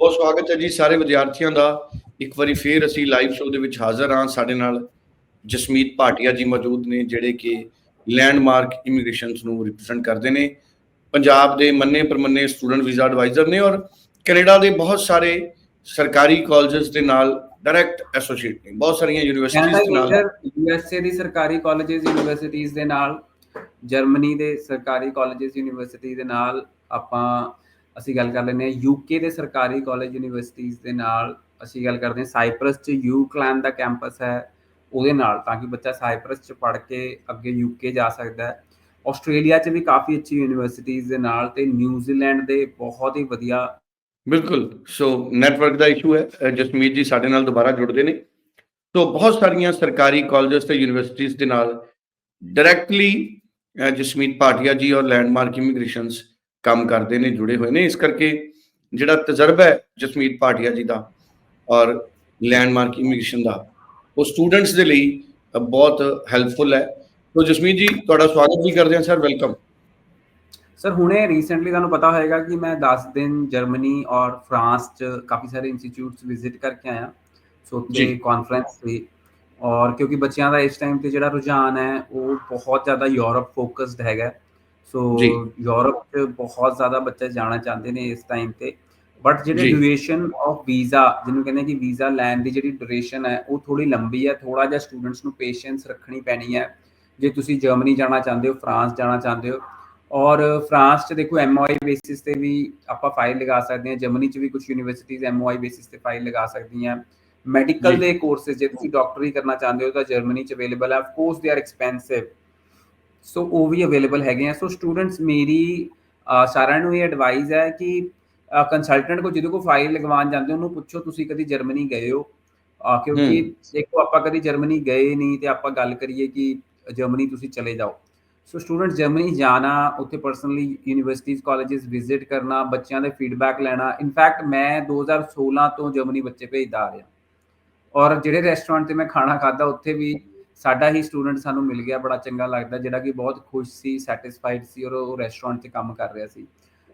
ਬਹੁਤ ਸਵਾਗਤ ਹੈ ਜੀ ਸਾਰੇ ਵਿਦਿਆਰਥੀਆਂ ਦਾ। ਇੱਕ ਵਾਰੀ ਫੇਰ ਅਸੀਂ ਲਾਈਵ ਸ਼ੋਅ ਦੇ ਵਿੱਚ ਹਾਜ਼ਰ ਹਾਂ। ਸਾਡੇ ਨਾਲ ਜਸਮੀਤ ਭਾਟੀਆ ਜੀ ਮੌਜੂਦ ਨੇ, ਜਿਹੜੇ ਕਿ ਲੈਂਡਮਾਰਕ ਇਮੀਗ੍ਰੇਸ਼ਨਸ ਨੂੰ ਰਿਪਰੈਜ਼ੈਂਟ ਕਰਦੇ ਨੇ। ਪੰਜਾਬ ਦੇ ਮੰਨੇ ਪ੍ਰਮੰਨੇ ਸਟੂਡੈਂਟ ਵੀਜ਼ਾ ਐਡਵਾਈਜ਼ਰ ਨੇ ਔਰ ਕੈਨੇਡਾ ਦੇ ਬਹੁਤ ਸਾਰੇ ਸਰਕਾਰੀ ਕਾਲਜਸ ਦੇ ਨਾਲ ਡਾਇਰੈਕਟ ਐਸੋਸੀਏਟ ਨੇ। ਬਹੁਤ ਸਾਰੀਆਂ ਯੂਨੀਵਰਸਿਟੀਆਂ ਦੇ ਨਾਲ। ਯੂਐਸਏ ਦੀ ਸਰਕਾਰੀ ਕਾਲਜਸ ਯੂਨੀਵਰਸਿਟੀਆਂ ਦੇ ਨਾਲ ਜਰਮਨੀ ਦੇ ਸਰਕਾਰੀ ਕਾਲਜਸ ਯੂਨੀਵਰਸਿਟੀ ਦੇ ਨਾਲ ਆਪਾਂ ਅਸੀਂ ਗੱਲ ਕਰ ਲੈਂਦੇ ਹਾਂ ਯੂਕੇ ਦੇ ਸਰਕਾਰੀ ਕਾਲਜ ਯੂਨੀਵਰਸਿਟੀਆਂ ਦੇ ਨਾਲ ਅਸੀਂ ਗੱਲ ਕਰਦੇ ਹਾਂ ਸਾਈਪਰਸ ਚ ਯੂ ਕਲੈਨ ਦਾ ਕੈਂਪਸ ਹੈ ਉਹਦੇ ਨਾਲ ਤਾਂ ਕਿ ਬੱਚਾ ਸਾਈਪਰਸ ਚ ਪੜ੍ਹ ਕੇ ਅੱਗੇ ਯੂਕੇ ਜਾ ਸਕਦਾ ਹੈ। ਆਸਟ੍ਰੇਲੀਆ ਚ ਵੀ ਕਾਫੀ ਅੱਛੀ ਯੂਨੀਵਰਸਿਟੀਆਂ ਦੇ ਨਾਲ ਤੇ ਨਿਊਜ਼ੀਲੈਂਡ ਦੇ ਬਹੁਤ ਹੀ ਵਧੀਆ ਬਿਲਕੁਲ। ਸੋ ਨੈਟਵਰਕ ਦਾ ਇਸ਼ੂ ਹੈ। ਜਸਮੀਤ ਜੀ ਸਾਡੇ ਨਾਲ ਦੁਬਾਰਾ ਜੁੜਦੇ ਨੇ। ਸੋ ਬਹੁਤ ਸਾਰੀਆਂ ਸਰਕਾਰੀ ਕਾਲਜਸ ਤੇ ਯੂਨੀਵਰਸਿਟੀਆਂ ਦੇ ਨਾਲ ਡਾਇਰੈਕਟਲੀ ਜਸਮੀਤ ਭਾਟੀਆ ਜੀ ਔਰ ਲੈਂਡਮਾਰਕ ਇਮੀਗ੍ਰੇਸ਼ਨਸ ਕੰਮ ਕਰਦੇ ਨੇ ਜੁੜੇ ਹੋਏ ਨੇ। ਇਸ ਕਰਕੇ ਜਿਹੜਾ ਤਜਰਬਾ ਹੈ ਜਸਮੀਤ ਭਾਟੀਆ ਜੀ ਦਾ ਔਰ ਲੈਂਡਮਾਰਕ ਇਮੀਗ੍ਰੇਸ਼ਨ ਦਾ ਉਹ ਸਟੂਡੈਂਟਸ ਦੇ ਲਈ ਬਹੁਤ ਹੈਲਪਫੁਲ ਹੈ। ਸੋ ਜਸਮੀਤ ਜੀ ਤੁਹਾਡਾ ਸਵਾਗਤ ਵੀ ਕਰਦੇ ਹਾਂ ਸਰ। ਵੈਲਕਮ। ਸਰ ਹੁਣੇ ਰੀਸੈਂਟਲੀ ਤੁਹਾਨੂੰ ਪਤਾ ਹੋਏਗਾ ਕਿ ਮੈਂ 10 ਦਿਨ ਜਰਮਨੀ ਔਰ ਫਰਾਂਸ ਚ ਕਾਫੀ ਸਾਰੇ ਇੰਸਟੀਚਿਊਟਸ ਵਿਜ਼ਿਟ ਕਰਕੇ ਆਇਆ। ਸੋ ਉੱਥੇ। ਕਾਨਫਰੰਸ ਸੀ। ਔਰ ਕਿਉਂਕਿ ਬੱਚਿਆਂ ਦਾ ਇਸ ਟਾਈਮ ਤੇ ਜਿਹੜਾ ਰੁਝਾਨ ਹੈ ਉਹ ਬਹੁਤ ਜ਼ਿਆਦਾ ਯੂਰਪ ਫੋਕਸਡ ਹੈਗਾ। ਸੋ। ਯੂਰਪ ਚ ਬਹੁਤ ਜ਼ਿਆਦਾ ਬੱਚੇ ਜਾਣਾ ਚਾਹੁੰਦੇ ਨੇ ਇਸ ਟਾਈਮ ਤੇ ਬਟ ਜਿਹੜੇ। ਡਿਊਰੇਸ਼ਨ ਆਫ ਵੀਜ਼ਾ ਜਿਹਨੂੰ ਕਹਿੰਦੇ ਕਿ ਵੀਜ਼ਾ ਲੈਣ ਦੀ ਜਿਹੜੀ ਡਿਊਰੇਸ਼ਨ ਹੈ ਉਹ ਥੋੜੀ ਲੰਬੀ ਹੈ ਥੋੜਾ ਜਿਹਾ ਸਟੂਡੈਂਟਸ ਨੂੰ ਪੇਸ਼ੈਂਸ ਰੱਖਣੀ ਪੈਣੀ ਹੈ ਜੇ ਤੁਸੀਂ ਜਰਮਨੀ ਜਾਣਾ ਚਾਹੁੰਦੇ ਹੋ ਫਰਾਂਸ ਜਾਣਾ ਚਾਹੁੰਦੇ ਹੋ ਔਰ ਫਰਾਂਸ ਚ ਦੇਖੋ ਐਮਓਆਈ ਬੇਸਿਸ ਤੇ ਵੀ ਆਪਾਂ ਫਾਈਲ ਲਗਾ ਸਕਦੇ ਹਾਂ ਜਰਮਨੀ ਚ ਵੀ ਕੁਝ ਯੂਨੀਵਰਸਿਟੀਜ਼ ਐਮਓਆਈ ਬੇਸਿਸ ਤੇ ਫਾਈਲ ਲਗਾ ਸਕਦੀਆਂ ਮੈਡੀਕਲ। ਦੇ ਕੋਰਸਸ ਜੇ ਤੁਸੀਂ ਡਾਕਟਰੀ ਕਰਨਾ ਚਾਹੁੰਦੇ ਹੋ ਤਾਂ ਜਰਮਨੀ ਚ ਅਵੇਲੇਬਲ ਹੈ of course they are expensive so ਉਹ ਵੀ ਅਵੇਲੇਬਲ ਹੈਗੇ ਆ। ਸੋ ਸਟੂਡੈਂਟਸ ਮੇਰੀ ਸਾਰਿਆਂ ਨੂੰ ਇਹ ਐਡਵਾਈਸ ਹੈ ਕਿ ਕੰਸਲਟੈਂਟ ਕੋ ਜਿਹਦੇ ਕੋ ਫਾਈਲ ਲਗਵਾਉਣ ਜਾਂਦੇ ਉਹਨੂੰ ਪੁੱਛੋ ਤੁਸੀਂ ਕਦੀ ਜਰਮਨੀ ਗਏ ਹੋ। ਕਿਉਂਕਿ ਦੇਖੋ ਆਪਾਂ ਕਦੀ ਜਰਮਨੀ ਗਏ ਨਹੀਂ ਤੇ ਆਪਾਂ ਗੱਲ ਕਰੀਏ ਕਿ ਜਰਮਨੀ ਤੁਸੀਂ ਚਲੇ ਜਾਓ। ਸੋ ਸਟੂਡੈਂਟ ਜਰਮਨੀ ਜਾਣਾ ਉੱਥੇ ਪਰਸਨਲੀ ਯੂਨੀਵਰਸਿਟੀਜ਼ ਕਾਲਜਸ ਵਿਜ਼ਿਟ ਕਰਨਾ ਬੱਚਿਆਂ ਦੇ ਫੀਡਬੈਕ ਲੈਣਾ। ਇਨਫੈਕਟ ਮੈਂ 2016 ਤੋਂ ਜਰਮਨੀ ਬੱਚੇ ਭੇਜਦਾ ਆ ਰਿਹਾ। ਔਰ ਜਿਹੜੇ ਰੈਸਟੋਰੈਂਟ ਤੇ ਮੈਂ ਖਾਣਾ ਖਾਦਾ ਉੱਥੇ ਵੀ ਸਾਡਾ ਹੀ ਸਟੂਡੈਂਟ ਸਾਨੂੰ ਮਿਲ ਗਿਆ, ਬੜਾ ਚੰਗਾ ਲੱਗਦਾ, ਜਿਹੜਾ ਕਿ ਬਹੁਤ ਖੁਸ਼ ਸੀ ਸੈਟੀਸਫਾਈਡ ਸੀ ਔਰ ਉਹ ਰੈਸਟੋਰੈਂਟ 'ਚ ਕੰਮ ਕਰ ਰਿਹਾ ਸੀ।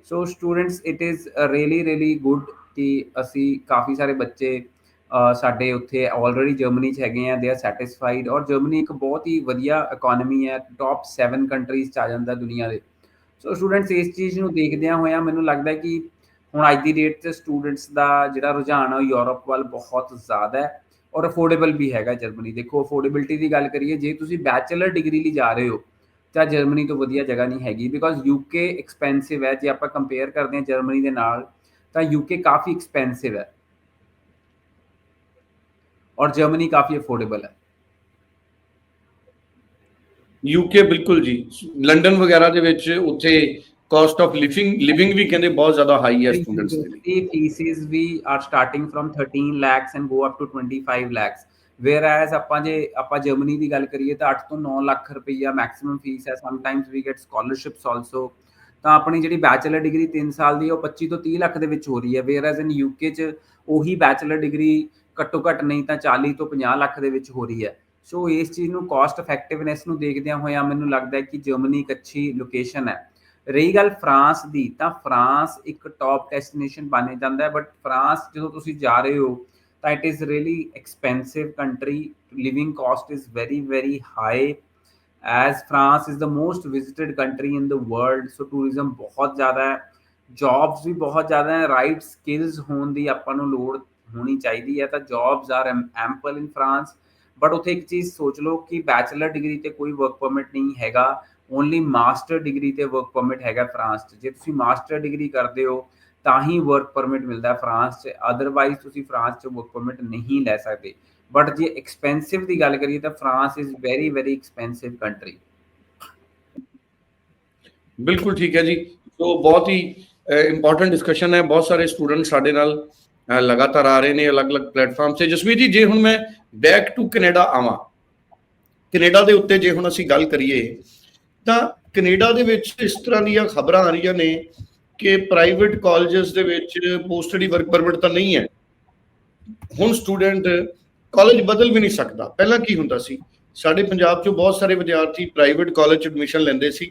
So students it is really really good ਕਿ ਅਸੀਂ ਕਾਫੀ ਸਾਰੇ ਬੱਚੇ ਸਾਡੇ ਉੱਥੇ ਆਲਰੇਡੀ ਜਰਮਨੀ ਚ ਹੈਗੇ ਆ ਦੇ ਆਰ ਸੈਟੀਸਫਾਈਡ ਔਰ ਜਰਮਨੀ ਇੱਕ ਬਹੁਤ ਹੀ ਵਧੀਆ ਇਕਨੋਮੀ ਹੈ ਟੌਪ 7 ਕੰਟਰੀਜ਼ ਚ ਆ ਜਾਂਦਾ ਦੁਨੀਆ ਦੇ। ਸੋ ਸਟੂਡੈਂਟਸ ਇਸ ਚੀਜ਼ ਨੂੰ ਦੇਖਦਿਆਂ ਹੋਇਆਂ ਮੈਨੂੰ ਲੱਗਦਾ ਕਿ ਹੁਣ ਅੱਜ ਦੀ ਡੇਟ 'ਚ ਸਟੂਡੈਂਟਸ ਦਾ ਜਿਹੜਾ ਰੁਝਾਨ ਹੈ ਉਹ ਯੂਰਪ ਵੱਲ ਬਹੁਤ ਜ਼ਿਆਦਾ ਹੈ। ਔਰ ਅਫੋਰਡੇਬਲ ਵੀ ਹੈਗਾ ਜਰਮਨੀ। ਦੇਖੋ ਅਫੋਰਡੇਬਿਲਟੀ ਦੀ ਗੱਲ ਕਰੀਏ, ਜੇ ਤੁਸੀਂ ਬੈਚਲਰ ਡਿਗਰੀ ਲਈ ਜਾ ਰਹੇ ਹੋ, ਤਾਂ ਜਰਮਨੀ ਤੋਂ ਵਧੀਆ ਜਗ੍ਹਾ ਨਹੀਂ ਹੈਗੀ ਬਿਕਾਜ਼ ਯੂਕੇ ਐਕਸਪੈਂਸਿਵ ਹੈ। ਜੇ ਆਪਾਂ ਕੰਪੇਅਰ ਕਰਦੇ ਹਾਂ ਜਰਮਨੀ ਦੇ ਨਾਲ, ਤਾਂ ਯੂਕੇ ਕਾਫੀ ਐਕਸਪੈਂਸਿਵ ਹੈ। ਔਰ ਜਰਮਨੀ ਕਾਫੀ ਅਫੋਰਡੇਬਲ ਹੈ। ਯੂਕੇ ਬਿਲਕੁਲ ਜੀ। ਲੰਡਨ ਵਗੈਰਾ ਦੇ ਵਿੱਚ ਉੱਥੇ ਕਾਸਟ ਆਫ ਲਿਵਿੰਗ ਲਿਵਿੰਗ ਵੀ ਕਹਿੰਦੇ ਬਹੁਤ ਜ਼ਿਆਦਾ ਹਾਈ ਹੈ ਸਟੂਡੈਂਟਸ ਦੇ ਲਈ। The fees we are starting from 13 lakhs and go up to 25 lakhs. Whereas ਆਪਾਂ ਜੇ ਆਪਾਂ ਜਰਮਨੀ ਦੀ ਗੱਲ ਕਰੀਏ ਤਾਂ 8 ਤੋਂ 9 ਲੱਖ ਰੁਪਈਆ ਮੈਕਸਿਮਮ ਫੀਸ ਹੈ। ਸਮਟਾਈਮਸ ਵੀ ਗੈਟ ਸਕਾਲਰਸ਼ਿਪਸ ਆਲਸੋ ਤਾਂ ਆਪਣੀ ਜਿਹੜੀ ਬੈਚਲਰ ਡਿਗਰੀ 3 ਸਾਲ ਦੀ ਹੈ, ਉਹ 25 ਤੋਂ 30 ਲੱਖ ਦੇ ਵਿੱਚ ਹੋ ਰਹੀ ਹੈ। ਵੇਅਰਐਜ਼ ਇਨ ਯੂਕੇ ਚ ਉਹੀ ਬੈਚਲਰ ਡਿਗਰੀ ਘੱਟੋ ਘੱਟ ਨਹੀਂ ਤਾਂ 40 ਤੋਂ 50 ਲੱਖ ਦੇ ਵਿੱਚ ਹੋ ਰਹੀ ਹੈ। ਸੋ ਇਸ ਚੀਜ਼ ਨੂੰ ਕਾਸਟ ਇਫੈਕਟਿਵਨੈਸ ਨੂੰ ਦੇਖਦਿਆਂ ਹੋਇਆਂ ਮੈਨੂੰ ਲੱਗਦਾ ਹੈ ਕਿ ਜਰਮਨੀ ਇੱਕ ਅੱਛੀ ਲੋਕੇਸ਼ਨ ਹੈ। ਰਹੀ ਗੱਲ ਫਰਾਂਸ ਦੀ, ਤਾਂ ਫਰਾਂਸ ਇੱਕ ਟੌਪ ਡੈਸਟੀਨੇਸ਼ਨ ਬਣ ਜਾਂਦਾ ਹੈ ਬਟ ਫਰਾਂਸ ਜਦੋਂ ਤੁਸੀਂ ਜਾ ਰਹੇ ਹੋ, ਤਾਂ it is really expensive country living cost is very very high as France is the most visited country in the world so tourism ਬਹੁਤ ਜ਼ਿਆਦਾ ਹੈ ਜੌਬਸ ਵੀ ਬਹੁਤ ਜ਼ਿਆਦਾ ਹੈ ਰਾਈਟ ਸਕਿੱਲਸ ਹੋਣ ਦੀ ਆਪਾਂ ਨੂੰ ਲੋੜ ਹੋਣੀ ਚਾਹੀਦੀ ਹੈ, ਤਾਂ jobs are ample in France but ਉੱਥੇ ਇੱਕ ਚੀਜ਼ ਸੋਚ ਲਓ ਕਿ ਬੈਚਲਰ ਡਿਗਰੀ ਤੇ ਕੋਈ ਵਰਕ ਪਰਮਿਟ ਨਹੀਂ ਹੈਗਾ ਓਨਲੀ ਮਾਸਟਰ ਡਿਗਰੀ ਤੇ ਵਰਕ ਪਰਮਿਟ ਹੈਗਾ ਫਰਾਂਸ 'ਚ। ਜੇ ਤੁਸੀਂ ਮਾਸਟਰ ਡਿਗਰੀ ਕਰਦੇ ਹੋ, ਤਾਂ ਹੀ ਵਰਕ ਪਰਮਿਟ ਮਿਲਦਾ ਫਰਾਂਸ 'ਚ। ਅਦਰਵਾਈਜ਼ ਤੁਸੀਂ ਫਰਾਂਸ 'ਚ ਵਰਕ ਪਰਮਿਟ ਨਹੀਂ ਲੈ ਸਕਦੇ। ਬਟ ਜੇ ਐਕਸਪੈਂਸਿਵ ਦੀ ਗੱਲ ਕਰੀਏ ਤਾਂ France is very very expensive country ਬਿਲਕੁਲ ਠੀਕ ਹੈ ਜੀ। ਸੋ ਬਹੁਤ ਹੀ ਇੰਪੋਰਟੈਂਟ ਡਿਸਕਸ਼ਨ ਹੈ। ਬਹੁਤ ਸਾਰੇ ਸਟੂਡੈਂਟ ਸਾਡੇ ਨਾਲ ਲਗਾਤਾਰ ਆ ਰਹੇ ਨੇ ਅਲੱਗ-ਅਲੱਗ ਪਲੇਟਫਾਰਮ ਤੇ। ਜਸਵੀਰ ਜੀ, ਜੇ ਹੁਣ ਮੈਂ ਬੈਕ ਟੂ ਕੈਨੇਡਾ ਆਵਾਂ ਕੈਨੇਡਾ ਦੇ ਉੱਤੇ ਜੇ ਹੁਣ ਅਸੀਂ ਗੱਲ ਕਰੀਏ ਤਾਂ ਕੈਨੇਡਾ ਦੇ ਵਿੱਚ ਇਸ ਤਰ੍ਹਾਂ ਦੀਆਂ ਖਬਰਾਂ ਆ ਰਹੀਆਂ ਨੇ ਕਿ ਪ੍ਰਾਈਵੇਟ ਕਾਲਜਸ ਦੇ ਵਿੱਚ ਪੋਸਟਡੀ ਵਰਕ ਪਰਮਿਟ ਤਾਂ ਨਹੀਂ ਹੈ। ਹੁਣ ਸਟੂਡੈਂਟ ਕਾਲਜ ਬਦਲ ਵੀ ਨਹੀਂ ਸਕਦਾ। ਪਹਿਲਾਂ ਕੀ ਹੁੰਦਾ ਸੀ? ਸਾਡੇ ਪੰਜਾਬ 'ਚੋਂ ਬਹੁਤ ਸਾਰੇ ਵਿਦਿਆਰਥੀ ਪ੍ਰਾਈਵੇਟ ਕਾਲਜ 'ਚ ਐਡਮਿਸ਼ਨ ਲੈਂਦੇ ਸੀ।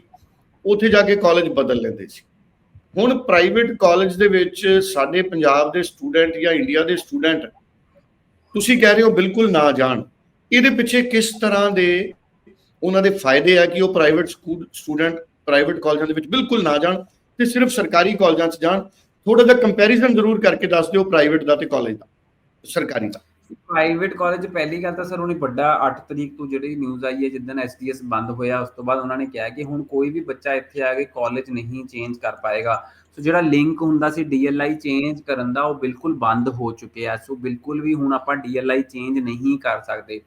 ਉੱਥੇ ਜਾ ਕੇ ਕਾਲਜ ਬਦਲ ਲੈਂਦੇ ਸੀ। ਹੁਣ ਪ੍ਰਾਈਵੇਟ ਕਾਲਜ ਦੇ ਵਿੱਚ ਸਾਡੇ ਪੰਜਾਬ ਦੇ ਸਟੂਡੈਂਟ ਜਾਂ ਇੰਡੀਆ ਦੇ ਸਟੂਡੈਂਟ, ਤੁਸੀਂ ਕਹਿ ਰਹੇ ਹੋ ਬਿਲਕੁਲ ਨਾ ਜਾਣ। ਇਹਦੇ ਪਿੱਛੇ ਕਿਸ ਤਰ੍ਹਾਂ ਦੇ ਉਹਨਾਂ ਦੇ ਫਾਇਦੇ ਆ ਕਿ ਉਹ ਪ੍ਰਾਈਵੇਟ ਸਕੂਲ ਸਟੂਡੈਂਟ ਪ੍ਰਾਈਵੇਟ ਕਾਲਜਾਂ ਦੇ ਵਿੱਚ ਬਿਲਕੁਲ ਨਾ ਜਾਣ ਤੇ ਸਿਰਫ ਸਰਕਾਰੀ ਕਾਲਜਾਂ 'ਚ ਜਾਣ। ਥੋੜਾ ਜਿਹਾ ਕੰਪੈਰੀਜ਼ਨ ਜ਼ਰੂਰ ਕਰਕੇ ਦੱਸ ਦਿਓ ਪ੍ਰਾਈਵੇਟ ਦਾ ਤੇ ਕਾਲਜ ਦਾ, ਸਰਕਾਰੀ ਦਾ। ਪ੍ਰਾਈਵੇਟ ਕਾਲਜ ਪਹਿਲੀ ਗੱਲ ਤਾਂ ਸਰ ਉਹਨੇ ਵੱਡਾ 8 ਤਰੀਕ ਤੋਂ ਜਿਹੜੀ ਨਿਊਜ਼ ਆਈ ਹੈ, ਜਿੱਦਣ ਐਸਡੀਐਸ ਬੰਦ ਹੋਇਆ, ਉਸ ਤੋਂ ਬਾਅਦ ਉਹਨਾਂ ਨੇ ਕਿਹਾ ਕਿ ਹੁਣ ਕੋਈ ਵੀ ਬੱਚਾ ਇੱਥੇ ਆ ਕੇ ਕਾਲਜ ਨਹੀਂ ਚੇਂਜ ਕਰ ਪਾਏਗਾ। ਸੋ ਜਿਹੜਾ ਲਿੰਕ ਹੁੰਦਾ ਸੀ ਡੀਐਲਆਈ ਚੇਂਜ ਕਰਨ ਦਾ, ਉਹ ਬਿਲਕੁਲ ਬੰਦ ਹੋ ਚੁੱਕਿਆ। ਸੋ ਬਿਲਕੁਲ ਵੀ ਹੁਣ ਆਪਾਂ ਡੀਐਲਆਈ ਚੇਂਜ ਨਹੀਂ ਕਰ ਸਕਦੇ।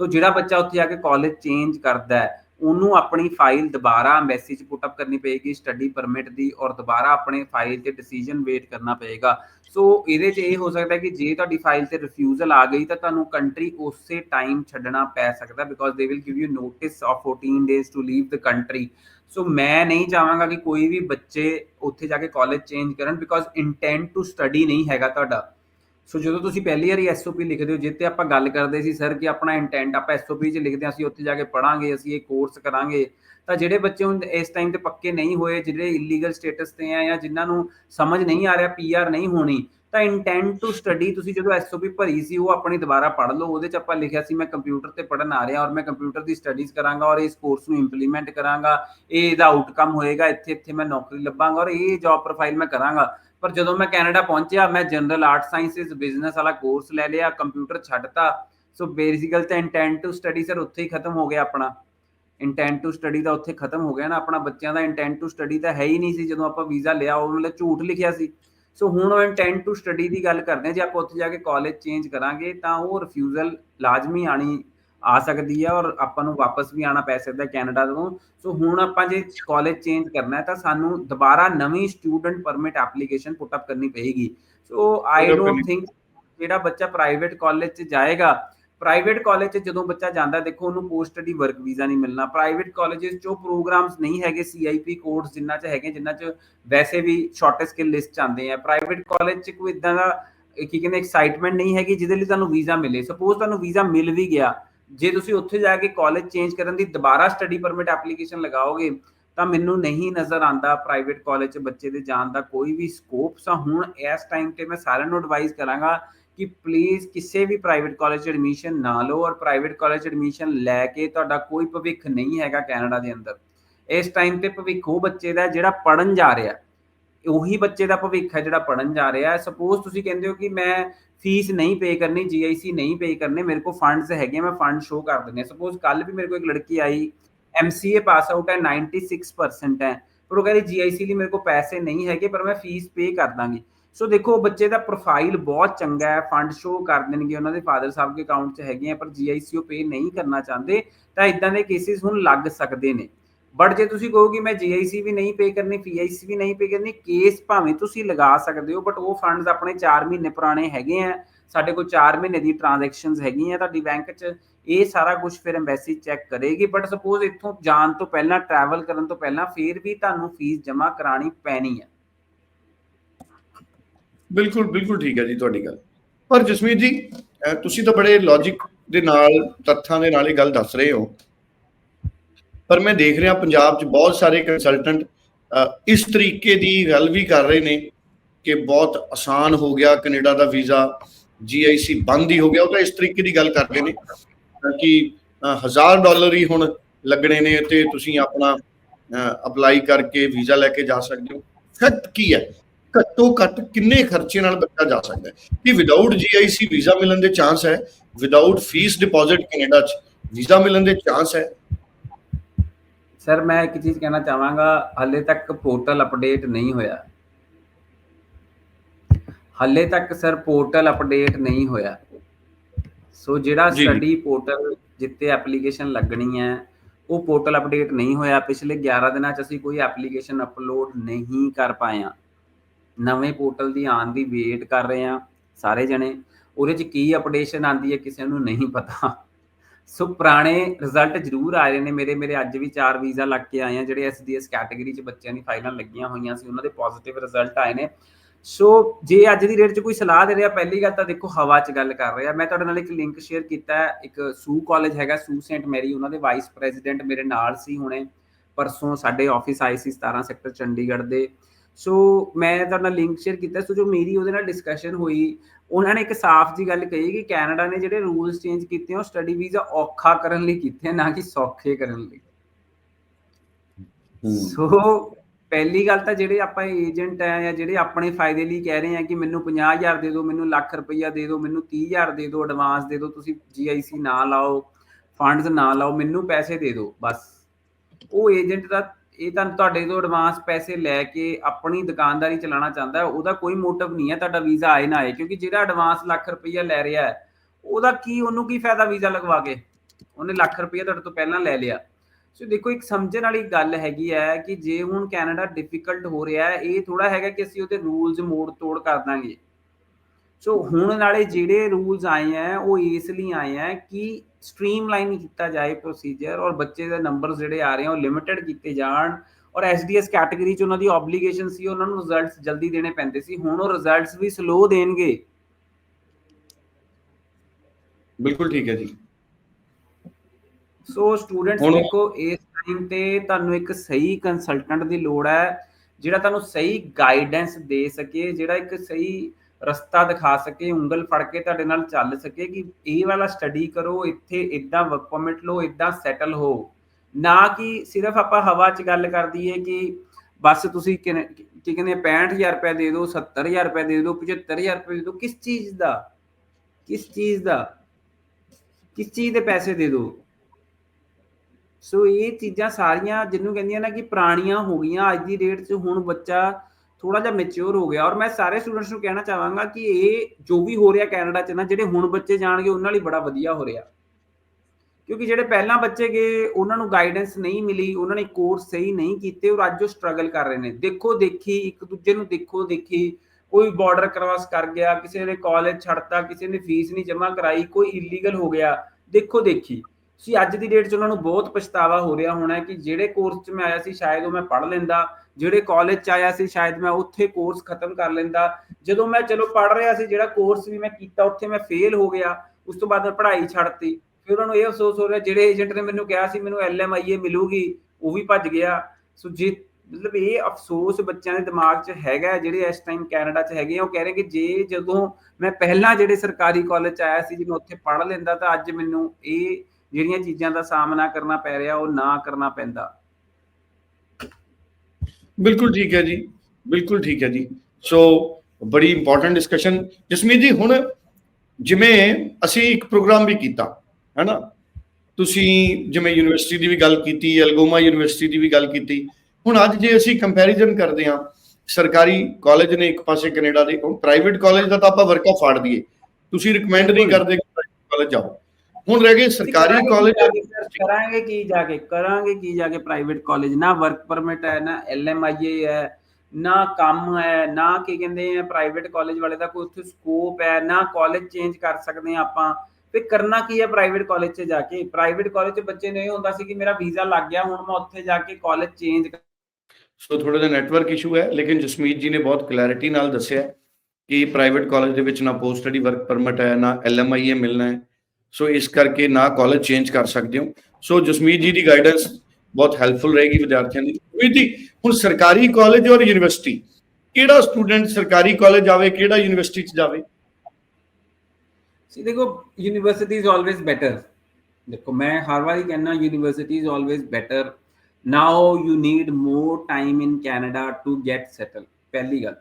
ਸੋ ਜਿਹੜਾ ਬੱਚਾ ਉੱਥੇ ਜਾ ਕੇ ਕਾਲਜ ਚੇਂਜ ਕਰਦਾ ਹੈ, ਉਹਨੂੰ ਆਪਣੀ ਫਾਈਲ ਦੁਬਾਰਾ ਮੈਸੇਜ ਪੁੱਟ ਅਪ ਕਰਨੀ ਪਏਗੀ ਸਟੱਡੀ ਪਰਮਿਟ ਦੀ, ਔਰ ਦੁਬਾਰਾ ਆਪਣੇ ਫਾਈਲ ਤੇ ਡਿਸੀਜਨ ਵੇਟ ਕਰਨਾ ਪਏਗਾ। ਸੋ ਇਹਦੇ 'ਚ ਇਹ ਹੋ ਸਕਦਾ ਕਿ ਜੇ ਤੁਹਾਡੀ ਫਾਈਲ ਤੇ ਰਿਫਿਊਜ਼ਲ ਆ ਗਈ, ਤਾਂ ਤੁਹਾਨੂੰ ਕੰਟਰੀ ਉਸੇ ਟਾਈਮ ਛੱਡਣਾ ਪੈ ਸਕਦਾ because they will give you notice of 14 days to leave the country so ਮੈਂ ਨਹੀਂ ਚਾਹਾਂਗਾ ਕਿ ਕੋਈ ਵੀ ਬੱਚੇ ਉੱਥੇ ਜਾ ਕੇ ਕਾਲਜ ਚੇਂਜ ਕਰਨ ਬਿਕੋਜ਼ ਇੰਟੈਂਟ ਟੂ ਸਟੱਡੀ ਨਹੀਂ ਹੈਗਾ ਤੁਹਾਡਾ। ਸੋ ਜਦੋਂ ਤੁਸੀਂ ਪਹਿਲੀ ਵਾਰੀ ਐਸਓਪੀ ਲਿਖਦੇ ਹੋ ਜਿੱਤੇ ਆਪਾਂ ਗੱਲ ਕਰਦੇ ਸੀ, ਸਰ, ਕਿ ਆਪਣਾ ਇੰਟੈਂਟ ਆਪਾਂ ਐਸਓਪੀ 'ਚ ਲਿਖਦੇ ਹਾਂ, ਅਸੀਂ ਉੱਥੇ ਜਾ ਕੇ ਪੜਾਂਗੇ ਅਸੀਂ ਇਹ ਕੋਰਸ ਕਰਾਂਗੇ, ਤਾਂ ਜਿਹੜੇ ਬੱਚੇ ਹੁਣ ਇਸ ਟਾਈਮ ਤੇ ਪੱਕੇ ਨਹੀਂ ਹੋਏ, ਜਿਹੜੇ ਇਲੀਗਲ ਸਟੇਟਸ ਤੇ ਆ ਜਾਂ ਜਿਨ੍ਹਾਂ ਨੂੰ ਸਮਝ ਨਹੀਂ ਆ ਰਿਹਾ ਪੀਆਰ ਨਹੀਂ ਹੋਣੀ, ਤਾਂ ਇੰਟੈਂਟ ਟੂ ਸਟੱਡੀ ਤੁਸੀਂ ਜਦੋਂ ਐਸਓਪੀ ਭਰੀ ਸੀ, ਉਹ ਆਪਣੀ ਦੁਬਾਰਾ ਪੜ੍ਹ ਲਓ। ਉਹਦੇ 'ਚ ਆਪਾਂ ਲਿਖਿਆ ਸੀ, ਮੈਂ ਕੰਪਿਊਟਰ ਤੇ ਪੜਨ ਆ ਰਿਹਾ ਔਰ ਮੈਂ ਕੰਪਿਊਟਰ ਦੀ ਸਟੱਡੀਜ਼ ਕਰਾਂਗਾ ਔਰ ਇਸ ਕੋਰਸ ਨੂੰ ਇੰਪਲੀਮੈਂਟ ਕਰਾਂਗਾ। ਇਹ ਇਹਦਾ ਆਊਟਕਮ ਹੋਏਗਾ ਇੱਥੇ ਇੱਥੇ ਮੈਂ ਨੌਕਰੀ ਲੱਭਾਂਗਾ ਔਰ ਇਹ ਜੌਬ ਪ੍ਰੋਫਾਈਲ ਮੈਂ ਕਰਾਂਗਾ। ਪਰ ਜਦੋਂ ਮੈਂ ਕੈਨੇਡਾ ਪਹੁੰਚਿਆ, ਮੈਂ ਜਨਰਲ ਆਰਟ ਸਾਇੰਸਸ ਬਿਜ਼ਨਸ ਵਾਲਾ ਕੋਰਸ ਲੈ ਲਿਆ ਕੰਪਿਊਟਰ ਛੱਡਤਾ। ਸੋ ਬੇਸਿਕਲ ਤਾਂ ਇੰਟੈਂਟ ਟੂ ਸਟੱਡੀ ਸਰ ਉੱਥੇ ਹੀ ਖਤਮ ਹੋ ਗਿਆ ਆਪਣਾ। ਇੰਟੈਂਟ ਟੂ ਸਟੱਡੀ ਦਾ ਉੱਥੇ ਖਤਮ ਹੋ ਗਿਆ ਨਾ, ਆਪਣਾ ਬੱਚਿਆਂ ਦਾ ਇੰਟੈਂਟ ਟੂ ਸਟੱਡੀ ਤਾਂ ਹੈ ਹੀ ਨਹੀਂ ਸੀ, ਜਦੋਂ ਆਪਾਂ ਵੀਜ਼ਾ ਲਿਆ ਉਹਨਾਂ ਵੇਲੇ ਝੂਠ ਲਿਖਿਆ ਸੀ। ਸੋ ਹੁਣ ਉਹ ਇੰਟੈਂਟ ਟੂ ਸਟੱਡੀ ਦੀ ਗੱਲ ਕਰਦੇ ਹਾਂ ਜੇ ਆਪਾਂ ਉੱਥੇ ਜਾ ਕੇ ਕਾਲਜ ਚੇਂਜ ਕਰਾਂਗੇ, ਤਾਂ ਉਹ ਰਿਫਿਊਜ਼ਲ ਲਾਜ਼ਮੀ ਆਣੀ ਆ ਸਕਦੀ ਹੈ ਔਰ ਆਪਾਂ ਨੂੰ ਵਾਪਸ ਵੀ ਆਣਾ ਪੈ ਸਕਦਾ ਕੈਨੇਡਾ ਤੋਂ। ਸੋ ਹੁਣ ਆਪਾਂ ਜੇ ਕਾਲਜ ਚੇਂਜ ਕਰਨਾ ਹੈ ਤਾਂ ਸਾਨੂੰ ਦੁਬਾਰਾ ਨਵੀਂ student permit application put up ਕਰਨੀ ਪਏਗੀ। ਸੋ ਆਈ ਡੋਨਟ ਥਿੰਕ ਜਿਹੜਾ ਬੱਚਾ ਪ੍ਰਾਈਵੇਟ ਕਾਲਜ 'ਚ ਜਾਏਗਾ ਪ੍ਰਾਈਵੇਟ ਕਾਲਜ 'ਚ ਜਦੋਂ ਬੱਚਾ ਜਾਂਦਾ ਦੇਖੋ ਉਹਨੂੰ ਪੋਸਟ ਸਟੱਡੀ ਵਰਕ ਵੀਜ਼ਾ ਨਹੀਂ ਮਿਲਣਾ। ਪ੍ਰਾਈਵੇਟ ਕਾਲਜਸ 'ਚ ਉਹ ਪ੍ਰੋਗਰਾਮਸ ਨਹੀਂ ਹੈਗੇ ਸੀਆਈਪੀ ਕੋਰਸ ਜਿੰਨਾ 'ਚ ਹੈਗੇ ਜਿੰਨਾ 'ਚ ਵੈਸੇ ਵੀ ਸ਼ਾਰਟੇਜ ਸਕਿੱਲ ਲਿਸਟ 'ਚ ਆਉਂਦੇ ਆ। ਪ੍ਰਾਈਵੇਟ ਕਾਲਜ 'ਚ ਕੋਈ ਇਦਾਂ ਦਾ ਕੀ ਕਹਿੰਦੇ ਐਕਸਾਈਟਮੈਂਟ ਨਹੀਂ ਹੈਗੀ ਜਿਹਦੇ ਲਈ ਤੁਹਾਨੂੰ ਵੀਜ਼ਾ ਮਿਲੇ। ਸਪੋਜ਼ ਤੁਹਾਨੂੰ ਵੀਜ਼ਾ ਮਿਲ ਵੀ ਗਿਆ ਜੇ ਤੁਸੀਂ ਉੱਥੇ ਜਾ ਕੇ ਕਾਲਜ ਚੇਂਜ ਕਰਨ ਦੀ ਦੁਬਾਰਾ ਸਟੱਡੀ ਪਰਮਿਟ ਐਪਲੀਕੇਸ਼ਨ ਲਗਾਓਗੇ, ਤਾਂ ਮੈਨੂੰ ਨਹੀਂ ਨਜ਼ਰ ਆਂਦਾ ਪ੍ਰਾਈਵੇਟ ਕਾਲਜ 'ਚ ਬੱਚੇ ਦੇ ਜਾਣ ਦਾ ਕੋਈ ਵੀ ਸਕੋਪ ਸਾ ਹੁਣ ਇਸ ਟਾਈਮ ਤੇ ਮੈਂ ਸਾਰਿਆਂ ਨੂੰ ਐਡਵਾਈਸ ਕਰਾਂਗਾ ਕਿ ਪਲੀਜ਼ ਕਿਸੇ ਵੀ ਪ੍ਰਾਈਵੇਟ ਕਾਲਜ 'ਚ ਐਡਮਿਸ਼ਨ ਨਾ ਲਓ ਔਰ ਪ੍ਰਾਈਵੇਟ ਕਾਲਜ 'ਚ ਐਡਮਿਸ਼ਨ ਲੈ ਕੇ ਤੁਹਾਡਾ ਕੋਈ ਭਵਿੱਖ ਨਹੀਂ ਹੈਗਾ ਕੈਨੇਡਾ ਦੇ ਅੰਦਰ। ਇਸ ਟਾਈਮ ਤੇ ਭਵਿੱਖ ਉਹ ਬੱਚੇ ਦਾ ਜਿਹੜਾ ਪੜਨ ਜਾ ਰਿਹਾ। ਉਹੀ ਬੱਚੇ ਦਾ ਭਵਿੱਖ ਹੈ ਜਿਹੜਾ ਪੜਨ ਜਾ ਰਿਹਾ ਹੈ। ਸਪੋਜ਼ ਤੁਸੀਂ ਕਹਿੰਦੇ ਹੋ ਕਿ ਮੈਂ ਫੀਸ ਨਹੀਂ ਪੇ ਕਰਨੀ ਜੀਆਈਸੀ ਨਹੀਂ ਪੇ ਕਰਨੇ, ਮੇਰੇ ਕੋਲ ਫੰਡਸ ਹੈਗੇ ਮੈਂ ਫੰਡ ਸ਼ੋ ਕਰ ਦਿੰਨੇ ਸਪੋਜ਼ ਕੱਲ ਵੀ ਮੇਰੇ ਕੋਲ ਇੱਕ ਲੜਕੀ ਆਈ ਐਮਸੀਏ ਪਾਸ ਆਊਟ ਹੈ 96% ਹੈ। ਪਰ ਉਹ ਕਹਿੰਦੀ ਜੀਆਈਸੀ ਲਈ ਮੇਰੇ ਕੋਲ ਪੈਸੇ ਨਹੀਂ ਹੈਗੇ, ਪਰ ਮੈਂ ਫੀਸ ਪੇ ਕਰ ਦਾਂਗੀ। ਸੋ ਦੇਖੋ ਬੱਚੇ ਦਾ ਪ੍ਰੋਫਾਈਲ ਬਹੁਤ ਚੰਗਾ ਹੈ। ਫੰਡ ਸ਼ੋ ਕਰ ਦੇਣਗੇ, ਉਹਨਾਂ ਦੇ ਫਾਦਰ ਸਾਹਿਬ ਦੇ ਅਕਾਊਂਟ 'ਚ ਹੈਗੇ ਆ ਪਰ ਜੀਆਈਸੀ ਉਹ ਪੇ ਨਹੀਂ ਕਰਨਾ ਚਾਹੁੰਦੇ। ਤਾਂ ਇਦਾਂ ਦੇ ਕੇਸਿਸ ਹੁਣ ਲੱਗ ਸਕਦੇ ਨੇ। ਬਟ ਜੇ ਤੁਸੀਂ ਕਹੋ ਕਿ ਮੈਂ ਜੀਆਈਸੀ ਵੀ ਨਹੀਂ ਪੇ ਕਰਨੀ ਪੀਆਈਸੀ ਵੀ ਨਹੀਂ ਪੇ ਕਰਨੀ ਕੇਸ ਭਾਵੇਂ ਤੁਸੀਂ ਲਗਾ ਸਕਦੇ ਹੋ ਬਟ ਉਹ ਫੰਡਸ ਆਪਣੇ 4 ਮਹੀਨੇ ਪੁਰਾਣੇ ਹੈਗੇ ਆ। ਸਾਡੇ ਕੋਲ 4 ਮਹੀਨੇ ਦੀ ਟ੍ਰਾਂਜੈਕਸ਼ਨਸ ਹੈਗੀਆਂ, ਤੁਹਾਡੀ ਬੈਂਕ 'ਚ ਇਹ ਸਾਰਾ ਕੁਝ ਫਿਰ ਐਮਬੈਸੀ ਚੈੱਕ ਕਰੇਗੀ। ਬਟ ਸਪੋਜ਼ ਇੱਥੋਂ ਜਾਣ ਤੋਂ ਪਹਿਲਾਂ ਟਰੈਵਲ ਕਰਨ ਤੋਂ ਪਹਿਲਾਂ ਫਿਰ ਵੀ ਤੁਹਾਨੂੰ ਫੀਸ ਜਮ੍ਹਾਂ ਕਰਾਣੀ ਪੈਣੀ ਹੈ ਬਿਲਕੁਲ ਬਿਲਕੁਲ ਠੀਕ ਹੈ ਜੀ ਤੁਹਾਡੀ ਗੱਲ। ਪਰ ਜਸਮੀਤ ਜੀ ਤੁਸੀਂ ਤਾਂ ਬੜੇ ਲੌਜੀਕ ਦੇ ਨਾਲ, ਤੱਥਾਂ ਦੇ ਨਾਲ ਇਹ ਗੱਲ ਦੱਸ ਰਹੇ ਹੋ। ਪਰ ਮੈਂ ਦੇਖ ਰਿਹਾ ਪੰਜਾਬ 'ਚ ਬਹੁਤ ਸਾਰੇ ਕੰਸਲਟੈਂਟ ਇਸ ਤਰੀਕੇ ਦੀ ਗੱਲ ਵੀ ਕਰ ਰਹੇ ਨੇ ਕਿ ਬਹੁਤ ਆਸਾਨ ਹੋ ਗਿਆ ਕੈਨੇਡਾ ਦਾ ਵੀਜ਼ਾ ਜੀਆਈਸੀ ਬੰਦ ਹੀ ਹੋ ਗਿਆ, ਉਹ ਤਾਂ ਇਸ ਤਰੀਕੇ ਦੀ ਗੱਲ ਕਰਦੇ ਨੇ ਕਿ 1000 ਡਾਲਰ ਹੀ ਹੁਣ ਲੱਗਣੇ ਨੇ ਤੇ ਤੁਸੀਂ ਆਪਣਾ ਅਪਲਾਈ ਕਰਕੇ ਵੀਜ਼ਾ ਲੈ ਕੇ ਜਾ ਸਕਦੇ ਹੋ। ਫੈਕਟ ਕੀ ਹੈ? ਘੱਟੋ ਘੱਟ ਕਿੰਨੇ ਖਰਚੇ ਨਾਲ ਬੱਚਾ ਜਾ ਸਕਦਾ ਹੈ? ਕਿ ਵਿਦਆਊਟ ਜੀਆਈਸੀ ਵੀਜ਼ਾ ਮਿਲਣ ਦੇ ਚਾਂਸ ਹੈ ਵਿਦਆਊਟ ਫੀਸ ਡਿਪੋਜ਼ਿਟ ਕੈਨੇਡਾ 'ਚ ਵੀਜ਼ਾ ਮਿਲਣ ਦੇ ਚਾਂਸ ਹੈ ਸਰ ਮੈਂ ਇੱਕ ਚੀਜ਼ ਕਹਿਣਾ ਚਾਹਾਂਗਾ ਹਾਲੇ ਤੱਕ ਪੋਰਟਲ ਅਪਡੇਟ ਨਹੀਂ ਹੋਇਆ। ਹਾਲੇ ਤੱਕ ਸਰ ਪੋਰਟਲ ਅਪਡੇਟ ਨਹੀਂ ਹੋਇਆ। ਸੋ ਜਿਹੜਾ ਸਟੱਡੀ ਪੋਰਟਲ ਜਿੱਤੇ ਐਪਲੀਕੇਸ਼ਨ ਲੱਗਣੀ ਹੈ ਉਹ ਪੋਰਟਲ ਅਪਡੇਟ ਨਹੀਂ ਹੋਇਆ। ਪਿਛਲੇ 11 ਦਿਨਾਂ ਚ ਅਸੀਂ ਕੋਈ ਐਪਲੀਕੇਸ਼ਨ ਅਪਲੋਡ ਨਹੀਂ ਕਰ ਪਾਇਆ ਨਵੇਂ ਪੋਰਟਲ ਦੀ ਆਉਣ ਦੀ ਵੇਟ ਕਰ ਰਹੇ ਆ ਸਾਰੇ ਜਣੇ। ਉਹਦੇ ਚ ਕੀ ਅਪਡੇਸ਼ਨ ਆਂਦੀ ਹੈ ਕਿਸੇ ਨੂੰ ਨਹੀਂ ਪਤਾ। ਸੋ ਪੁਰਾਣੇ ਰਿਜ਼ਲਟ ਜ਼ਰੂਰ ਆ ਰਹੇ ਨੇ ਮੇਰੇ ਮੇਰੇ ਅੱਜ ਵੀ ਚਾਰ ਵੀਜ਼ਾ ਲੱਗ ਕੇ ਆਏ ਆ, ਜਿਹੜੇ ਐਸਡੀਐਸ ਕੈਟਾਗਰੀ ਚ ਬੱਚਿਆਂ ਦੀ ਫਾਈਲਾਂ ਲੱਗੀਆਂ ਹੋਈਆਂ ਸੀ, ਉਹਨਾਂ ਦੇ ਪੋਜ਼ਿਟਿਵ ਰਿਜ਼ਲਟ ਆਏ ਨੇ। ਸੋ ਜੇ ਅੱਜ ਦੀ ਡੇਟ 'ਚ ਕੋਈ ਸਲਾਹ ਦੇ ਰਿਹਾ, ਪਹਿਲੀ ਗੱਲ ਤਾਂ ਦੇਖੋ ਹਵਾ 'ਚ ਗੱਲ ਕਰ ਰਿਹਾ। ਮੈਂ ਤੁਹਾਡੇ ਨਾਲ ਇੱਕ ਲਿੰਕ ਸ਼ੇਅਰ ਕੀਤਾ ਇੱਕ ਸੂ ਕਾਲਜ ਹੈਗਾ ਸੂ ਸੈਂਟ ਮੈਰੀ ਉਹਨਾਂ ਦੇ ਵਾਈਸ ਪ੍ਰੈਜ਼ੀਡੈਂਟ ਮੇਰੇ ਨਾਲ ਸੀ ਹੁਣੇ, ਪਰਸੋਂ ਸਾਡੇ ਆਫਿਸ ਆਏ ਸੀ 17 ਸੈਕਟਰ ਚੰਡੀਗੜ੍ਹ ਦੇ। ਸੋ ਮੈਂ ਤੁਹਾਡੇ ਨਾਲ ਲਿੰਕ ਸ਼ੇਅਰ ਕੀਤਾ। ਸੋ ਜੋ ਮੇਰੀ ਉਹਦੇ ਨਾਲ ਡਿਸਕਸ਼ਨ ਹੋਈ ਉਹਨਾਂ ਨੇ ਇੱਕ ਸਾਫ਼ ਜੀ ਗੱਲ ਕਹੀ ਕਿ ਕੈਨੇਡਾ ਨੇ ਜਿਹੜੇ ਰੂਲਸ ਚੇਂਜ ਕੀਤੇ ਉਹ ਸਟੱਡੀ ਵੀਜ਼ਾ ਔਖਾ ਕਰਨ ਲਈ ਕੀਤੇ ਨਾ ਕਿ ਸੌਖੇ ਕਰਨ ਲਈ। ਸੋ ਪਹਿਲੀ ਗੱਲ ਤਾਂ ਜਿਹੜੇ ਆਪਾਂ ਏਜੰਟ ਆ ਜਾਂ ਜਿਹੜੇ ਆਪਣੇ ਫਾਇਦੇ ਲਈ ਕਹਿ ਰਹੇ ਆ ਕਿ ਮੈਨੂੰ 50000 ਦੇ ਦਿਓ ਮੈਨੂੰ ਲੱਖ ਰੁਪਈਆ ਦੇ ਦਿਓ ਮੈਨੂੰ 30000 ਦੇ ਦਿਓ ਐਡਵਾਂਸ ਦੇ ਦਿਓ ਤੁਸੀਂ ਜੀਆਈਸੀ ਨਾ ਲਾਓ ਫੰਡਸ ਨਾ ਲਾਓ ਮੈਨੂੰ ਪੈਸੇ ਦੇ ਦਿਓ ਬਸ। ਉਹ ਏਜੰਟ ਦਾ ਇਹ ਤਾਂ ਤੁਹਾਡੇ ਤੋਂ ਐਡਵਾਂਸ ਪੈਸੇ ਲੈ ਕੇ ਆਪਣੀ ਦੁਕਾਨਦਾਰੀ ਚਲਾਉਣਾ ਚਾਹੁੰਦਾ ਹੈ, ਉਹਦਾ ਕੋਈ ਮੋਟਿਵ ਨਹੀਂ ਹੈ, ਤੁਹਾਡਾ ਵੀਜ਼ਾ ਆਏ ਨਾ ਆਏ, ਕਿਉਂਕਿ ਜਿਹੜਾ ਐਡਵਾਂਸ ਲੱਖ ਰੁਪਈਆ ਲੈ ਰਿਹਾ ਹੈ, ਉਹਦਾ ਕੀ, ਉਹਨੂੰ ਕੀ ਫਾਇਦਾ ਵੀਜ਼ਾ ਲਗਵਾ ਕੇ? ਉਹਨੇ ਲੱਖ ਰੁਪਈਆ ਤੁਹਾਡੇ ਤੋਂ ਪਹਿਲਾਂ ਲੈ ਲਿਆ। ਸੋ ਦੇਖੋ, ਇੱਕ ਸਮਝਣ ਵਾਲੀ ਗੱਲ ਹੈਗੀ ਹੈ ਕਿ ਜੇ ਹੁਣ ਕੈਨੇਡਾ ਡਿਫਿਕਲਟ ਹੋ ਰਿਹਾ ਹੈ, ਇਹ ਥੋੜਾ ਹੈਗਾ ਕਿ ਅਸੀਂ ਉਹਦੇ ਰੂਲਸ ਮੋੜ ਤੋੜ ਕਰ ਦਾਂਗੇ। ਸੋ ਹੁਣ ਨਾਲੇ ਜਿਹੜੇ ਰੂਲਸ ਆਏ ਆ ਉਹ ਇਸ ਲਈ ਆਏ ਆ ਕਿ ਸਟ੍ਰੀਮਲਾਈਨ ਕੀਤਾ ਜਾਏ ਪ੍ਰੋਸੀਜਰ ਔਰ ਬੱਚੇ ਦੇ ਨੰਬਰਸ ਜਿਹੜੇ ਆ ਰਹੇ ਆ ਉਹ ਲਿਮਿਟਡ ਕੀਤੇ ਜਾਣ ਔਰ ਐਸਡੀਐਸ ਕੈਟਾਗਰੀ ਚ ਉਹਨਾਂ ਦੀ ਆਬਲੀਗੇਸ਼ਨ ਸੀ ਉਹਨਾਂ ਨੂੰ ਰਿਜ਼ਲਟਸ ਜਲਦੀ ਦੇਣੇ ਪੈਂਦੇ ਸੀ। ਹੁਣ ਉਹ ਰਿਜ਼ਲਟਸ ਵੀ ਸਲੋ ਦੇਣਗੇ। ਬਿਲਕੁਲ ਠੀਕ ਹੈ ਜੀ। ਸੋ ਸਟੂਡੈਂਟਸ ਦੇਖੋ ਇਸ ਟਾਈਮ ਤੇ ਤੁਹਾਨੂੰ ਇੱਕ ਸਹੀ ਕੰਸਲਟੈਂਟ ਦੀ ਲੋੜ ਹੈ ਜਿਹੜਾ ਤੁਹਾਨੂੰ ਸਹੀ ਗਾਈਡੈਂਸ ਦੇ ਸਕੇ ਜਿਹੜਾ ਇੱਕ ਸਹੀ ਰਸਤਾ ਦਿਖਾ ਸਕੇ, ਉਂਗਲ ਫੜ ਕੇ ਤੁਹਾਡੇ ਨਾਲ ਚੱਲ ਸਕੇ ਕਿ ਇਹ ਵਾਲਾ ਸਟੱਡੀ ਕਰੋ, ਇੱਥੇ ਇਦਾਂ ਵਰਕ ਪਰਮਿਟ ਲਓ ਇਦਾਂ ਸੈਟਲ ਹੋ। ਨਾ ਕਿ ਸਿਰਫ ਆਪਾਂ ਹਵਾ 'ਚ ਗੱਲ ਕਰ ਦਈਏ ਕਿ ਬਸ ਤੁਸੀਂ ਕੀ ਕਹਿੰਦੇ 65000 ਰੁਪਏ ਦੇ ਦਿਓ 70000 ਰੁਪਏ ਦੇ ਦਿਓ 75000 ਰੁਪਏ ਦੇ ਦਿਓ, ਕਿਸ ਚੀਜ਼ ਦਾ? ਕਿਸ ਚੀਜ਼ ਦਾ? ਕਿਸ ਚੀਜ਼ ਦੇ ਪੈਸੇ ਦੇ ਦਿਓ? ਸੋ ਇਹ ਚੀਜ਼ਾਂ ਸਾਰੀਆਂ ਜਿਹਨੂੰ ਕਹਿੰਦੀਆਂ ਨਾ ਕਿ ਪੁਰਾਣੀਆਂ ਹੋ ਗਈਆਂ, ਅੱਜ ਦੀ ਡੇਟ 'ਚ ਹੁਣ ਬੱਚਾ ਥੋੜਾ ਜਿਹਾ ਮੈਚੁਰ ਹੋ ਗਿਆ। ਔਰ ਮੈਂ ਸਾਰੇ ਸਟੂਡੈਂਟਸ ਨੂੰ ਕਹਿਣਾ ਚਾਹਾਂਗਾ ਕਿ ਇਹ ਜੋ ਵੀ ਹੋ ਰਿਹਾ ਕੈਨੇਡਾ 'ਚ ਨਾ, ਜਿਹੜੇ ਹੁਣ ਬੱਚੇ ਜਾਣਗੇ, ਉਹਨਾਂ ਲਈ ਬੜਾ ਵਧੀਆ ਹੋ ਰਿਹਾ। ਕਿਉਂਕਿ ਜਿਹੜੇ ਪਹਿਲਾਂ ਬੱਚੇ ਗਏ, ਉਹਨਾਂ ਨੂੰ ਗਾਈਡੈਂਸ ਨਹੀਂ ਮਿਲੀ, ਉਹਨਾਂ ਨੇ ਕੋਰਸ ਸਹੀ ਨਹੀਂ ਕੀਤੇ, ਔਰ ਅੱਜ ਉਹ ਸਟਰਗਲ ਕਰ ਰਹੇ ਨੇ। ਦੇਖੋ, ਦੇਖੀ, ਇੱਕ ਦੂਜੇ ਨੂੰ ਦੇਖੋ, ਦੇਖੀ। ਕੋਈ ਬਾਰਡਰ ਕ੍ਰਾਸ ਕਰ ਗਿਆ, ਕਿਸੇ ਨੇ ਕਾਲਜ ਛੱਡਤਾ, ਕਿਸੇ ਨੇ ਫੀਸ ਨਹੀਂ ਜਮ੍ਹਾਂ ਕਰਾਈ, ਕੋਈ ਇਲੀਗਲ ਹੋ ਗਿਆ। ਦੇਖੋ, ਦੇਖੀ। ਸੀ ਅੱਜ ਦੀ ਡੇਟ 'ਚ ਉਹਨਾਂ ਨੂੰ ਬਹੁਤ ਪਛਤਾਵਾ ਹੋ ਰਿਹਾ ਹੋਣਾ ਕਿ ਜਿਹੜੇ ਕੋਰਸ 'ਚ ਮੈਂ ਆਇਆ ਸੀ, ਸ਼ਾਇਦ ਉਹ ਮੈਂ ਪੜ੍ਹ ਲੈਂਦਾ। ਜਿਹੜੇ ਕਾਲਜ 'ਚ ਆਇਆ ਸੀ, ਸ਼ਾਇਦ ਮੈਂ ਉੱਥੇ ਕੋਰਸ ਖਤਮ ਕਰ ਲੈਂਦਾ। ਜਦੋਂ ਮੈਂ, ਚਲੋ ਪੜ੍ਹ ਰਿਹਾ ਸੀ, ਜਿਹੜਾ ਕੋਰਸ ਵੀ ਮੈਂ ਕੀਤਾ, ਉੱਥੇ ਮੈਂ ਫੇਲ ਹੋ ਗਿਆ। ਉਸ ਤੋਂ ਬਾਅਦ ਮੈਂ ਪੜ੍ਹਾਈ ਛੱਡਤੀ। ਫਿਰ ਉਹਨਾਂ ਨੂੰ ਇਹ ਅਫਸੋਸ ਹੋ ਰਿਹਾ, ਜਿਹੜੇ ਏਜੰਟ ਨੇ ਮੈਨੂੰ ਕਿਹਾ ਸੀ, ਮੈਨੂੰ ਐਲਐਮਆਈਏ ਮਿਲੂਗੀ, ਉਹ ਵੀ ਭੱਜ ਗਿਆ। ਸੋ ਜੇ, ਮਤਲਬ ਇਹ ਅਫਸੋਸ ਬੱਚਿਆਂ ਦੇ ਦਿਮਾਗ 'ਚ ਹੈਗਾ, ਜਿਹੜੇ ਇਸ ਟਾਈਮ ਕੈਨੇਡਾ 'ਚ ਹੈਗੇ ਆ, ਉਹ ਕਹਿ ਰਹੇ ਕਿ ਜੇ ਜਦੋਂ ਮੈਂ ਪਹਿਲਾਂ ਜਿਹੜੇ ਸਰਕਾਰੀ ਕਾਲਜ 'ਚ ਆਇਆ ਸੀ ਜੇ ਮੈਂ ਉੱਥੇ ਪੜ੍ਹ ਲੈਂਦਾ, ਤਾਂ ਅੱਜ ਮੈਨੂੰ ਇਹ ਜਿਹੜੀਆਂ ਚੀਜ਼ਾਂ ਦਾ ਸਾਹਮਣਾ ਕਰਨਾ ਪੈ ਰਿਹਾ, ਉਹ ਨਾ ਕਰਨਾ ਪੈਂਦਾ। ਬਿਲਕੁਲ ਠੀਕ ਹੈ ਜੀ ਬਿਲਕੁਲ ਠੀਕ ਹੈ ਜੀ। ਸੋ ਬੜੀ ਇੰਪੋਰਟੈਂਟ ਡਿਸਕਸ਼ਨ ਜਸਮੀਤ ਜੀ ਹੁਣ ਜਿਵੇਂ ਅਸੀਂ ਇੱਕ ਪ੍ਰੋਗਰਾਮ ਵੀ ਕੀਤਾ ਹੈਨਾ ਤੁਸੀਂ ਜਿਵੇਂ ਯੂਨੀਵਰਸਿਟੀ ਦੀ ਵੀ ਗੱਲ ਕੀਤੀ ਐਲਗੋਮਾ ਯੂਨੀਵਰਸਿਟੀ ਦੀ ਵੀ ਗੱਲ ਕੀਤੀ। ਹੁਣ ਅੱਜ ਜੇ ਅਸੀਂ ਕੰਪੈਰੀਜ਼ਨ ਕਰਦੇ ਹਾਂ ਸਰਕਾਰੀ ਕਾਲਜ ਨੇ ਇੱਕ ਪਾਸੇ ਕੈਨੇਡਾ ਦੇ ਪ੍ਰਾਈਵੇਟ ਕਾਲਜ ਦਾ ਤਾਂ ਆਪਾਂ ਵਰਕਾ ਫਾੜ ਦਈਏ। ਤੁਸੀਂ ਰეკਮੈਂਡ ਨਹੀਂ ਕਰਦੇ ਕਿ ਪ੍ਰਾਈਵੇਟ ਕਾਲਜ ਜਾਓ। ਹੁਣ ਰਹਿ ਗਏ ਸਰਕਾਰੀ ਕਾਲਜ ਕਰਾਂਗੇ ਕੀ ਜਾ ਕੇ ਕਰਾਂਗੇ ਕੀ ਜਾ ਕੇ ਪ੍ਰਾਈਵੇਟ ਕਾਲਜ ਨਾ ਵਰਕ ਪਰਮਿਟ ਹੈ ਨਾ ਐਲਐਮਆਈਏ ਹੈ ਨਾ ਕੰਮ ਹੈ ਨਾ ਕੀ ਕਹਿੰਦੇ ਆ ਪ੍ਰਾਈਵੇਟ ਕਾਲਜ ਵਾਲੇ ਦਾ ਕੋਈ ਉੱਥੇ ਸਕੋਪ ਹੈ ਨਾ ਕਾਲਜ ਚੇਂਜ ਕਰ ਸਕਦੇ ਆ ਆਪਾਂ। ਤੇ ਕਰਨਾ ਕੀ ਹੈ ਪ੍ਰਾਈਵੇਟ ਕਾਲਜ 'ਚ ਜਾ ਕੇ? ਪ੍ਰਾਈਵੇਟ ਕਾਲਜ 'ਚ ਬੱਚੇ ਨੂੰ ਇਹ ਹੁੰਦਾ ਸੀ ਕਿ ਮੇਰਾ ਵੀਜ਼ਾ ਲੱਗ ਗਿਆ ਹੁਣ ਮੈਂ ਉੱਥੇ ਜਾ ਕੇ ਕਾਲਜ ਚੇਂਜ ਸੋ ਥੋੜਾ ਜਿਹਾ ਨੈਟਵਰਕ ਇਸ਼ੂ ਹੈ ਲੇਕਿਨ ਜਸਮੀਤ ਜੀ ਨੇ ਬਹੁਤ ਕਲੈਰਿਟੀ ਨਾਲ ਦੱਸਿਆ ਕਿ ਪ੍ਰਾਈਵੇਟ ਕਾਲਜ ਦੇ ਵਿੱਚ ਨਾ ਪੋਸਟ ਸਟੱਡੀ ਵਰਕ ਪਰਮਿਟ ਹੈ ਨਾ ਐਲਐਮਆਈਏ ਮਿਲਣਾ ਹੈ। ਸੋ ਇਸ ਕਰਕੇ ਨਾ ਕਾਲਜ ਚੇਂਜ ਕਰ ਸਕਦੇ ਹੋ ਸੋ ਜਸਮੀਤ ਜੀ ਦੀ ਗਾਈਡੈਂਸ ਬਹੁਤ ਹੈਲਪਫੁਲ ਰਹੇਗੀ ਵਿਦਿਆਰਥੀਆਂ ਦੀ ਜਸਮੀਤ ਜੀ ਹੁਣ ਸਰਕਾਰੀ ਕਾਲਜ ਔਰ ਯੂਨੀਵਰਸਿਟੀ ਕਿਹੜਾ ਸਟੂਡੈਂਟ ਸਰਕਾਰੀ ਕਾਲਜ ਜਾਵੇ ਕਿਹੜਾ ਯੂਨੀਵਰਸਿਟੀ ਚ ਜਾਵੇ ਸੀ ਦੇਖੋ ਯੂਨੀਵਰਸਿਟੀ ਇਜ਼ ਆਲਵੇਜ਼ ਬੈਟਰ ਦੇਖੋ ਮੈਂ ਹਰ ਵਾਰੀ ਕਹਿੰਦਾ university is always better now you need more time in Canada to get settle ਪਹਿਲੀ ਗੱਲ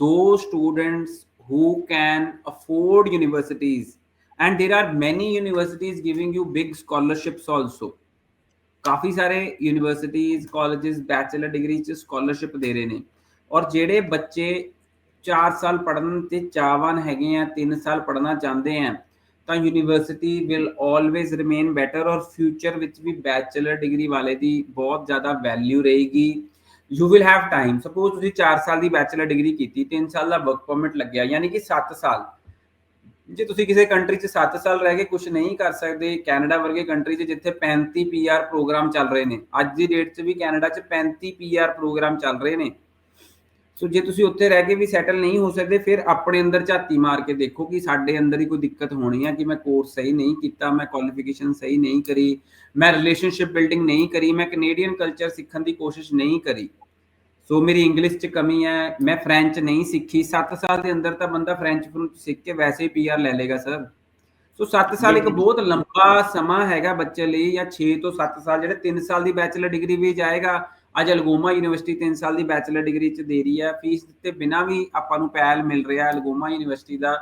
ਦੋ students who can afford universities and there are many universities giving you big scholarships also. ਕਾਫੀ ਸਾਰੇ ਯੂਨੀਵਰਸਿਟੀਜ਼ ਕਾਲਜਸ ਬੈਚਲਰ ਡਿਗਰੀ ਚ scholarship ਦੇ ਰਹੇ ਨੇ ਔਰ ਜਿਹੜੇ ਬੱਚੇ 4 ਸਾਲ ਪੜਨ ਤੇ ਚਾਹਵਾਨ ਹੈਗੇ ਆ 3 ਸਾਲ ਪੜਨਾ ਚਾਹੁੰਦੇ ਆ ਤਾਂ university will always remain better ਔਰ ਫਿਊਚਰ ਵਿੱਚ ਵੀ ਬੈਚਲਰ ਡਿਗਰੀ ਵਾਲੇ ਦੀ ਬਹੁਤ ਜ਼ਿਆਦਾ ਵੈਲਿਊ ਰਹੇਗੀ you will have time suppose ਤੁਸੀਂ 4 ਸਾਲ ਦੀ ਬੈਚਲਰ ਡਿਗਰੀ ਕੀਤੀ 3 ਸਾਲ ਦਾ ਵਰਕ ਪਰਮਿਟ ਲੱਗਿਆ ਯਾਨੀ ਕਿ 7 ਸਾਲ ਜੇ ਤੁਸੀਂ ਕਿਸੇ ਕੰਟਰੀ 'ਚ 7 ਸਾਲ ਰਹਿ ਕੇ ਕੁਝ ਨਹੀਂ ਕਰ ਸਕਦੇ, ਕੈਨੇਡਾ ਵਰਗੇ ਕੰਟਰੀ 'ਚ ਜਿੱਥੇ 35 ਪੀਆਰ ਪ੍ਰੋਗਰਾਮ ਚੱਲ ਰਹੇ ਨੇ, ਅੱਜ ਦੀ ਡੇਟ 'ਚ ਵੀ ਕੈਨੇਡਾ 'ਚ 35 ਪੀਆਰ ਪ੍ਰੋਗਰਾਮ ਚੱਲ ਰਹੇ ਨੇ। ਸੋ ਜੇ ਤੁਸੀਂ ਉੱਥੇ ਰਹਿ ਕੇ ਵੀ ਸੈਟਲ ਨਹੀਂ ਹੋ ਸਕਦੇ, ਫਿਰ ਆਪਣੇ ਅੰਦਰ ਝਾਤੀ ਮਾਰ ਕੇ ਦੇਖੋ ਕਿ ਸਾਡੇ ਅੰਦਰ ਹੀ ਕੋਈ ਦਿੱਕਤ ਹੋਣੀ ਹੈ ਕਿ ਮੈਂ ਕੋਰਸ ਸਹੀ ਨਹੀਂ ਕੀਤਾ, ਮੈਂ ਕੁਆਲੀਫਿਕੇਸ਼ਨ ਸਹੀ ਨਹੀਂ ਕਰੀ, ਮੈਂ ਰਿਲੇਸ਼ਨਸ਼ਿਪ ਬਿਲਡਿੰਗ ਨਹੀਂ ਕਰੀ, ਮੈਂ ਕੈਨੇਡੀਅਨ ਕਲਚਰ ਸਿੱਖਣ ਦੀ ਕੋਸ਼ਿਸ਼ ਨਹੀਂ ਕਰੀ। ਸੋ ਮੇਰੀ ਇੰਗਲਿਸ਼ 'ਚ ਕਮੀ ਹੈ। ਮੈਂ ਫ੍ਰੈਂਚ ਨਹੀਂ ਸਿੱਖੀ। 7 ਸਾਲ ਦੇ ਅੰਦਰ ਤਾਂ ਬੰਦਾ ਫ੍ਰੈਂਚ ਫਰੂੰਚ ਸਿੱਖ ਕੇ ਵੈਸੇ ਹੀ ਪੀਆਰ ਲੈ ਲੇਗਾ ਸਰ ਸੋ 7 ਸਾਲ ਇੱਕ। ਬਹੁਤ ਲੰਬਾ ਸਮਾਂ ਹੈਗਾ ਬੱਚੇ ਲਈ ਜਾਂ 6 ਤੋਂ 7 ਸਾਲ ਜਿਹੜੇ 3 ਸਾਲ ਦੀ ਬੈਚਲਰ ਡਿਗਰੀ ਵੀ ਜਾਏਗਾ ਅੱਜ ਅਲਗੋਮਾ ਯੂਨੀਵਰਸਿਟੀ 3 ਸਾਲ ਦੀ ਬੈਚਲਰ ਡਿਗਰੀ ਚ ਦੇ ਰਹੀ ਹੈ। ਫੀਸ ਦਿੱਤੇ ਬਿਨਾ ਵੀ ਆਪਾਂ ਨੂੰ ਪੈਲ ਮਿਲ ਰਿਹਾ ਅਲਗੋਮਾ ਯੂਨੀਵਰਸਿਟੀ ਦਾ।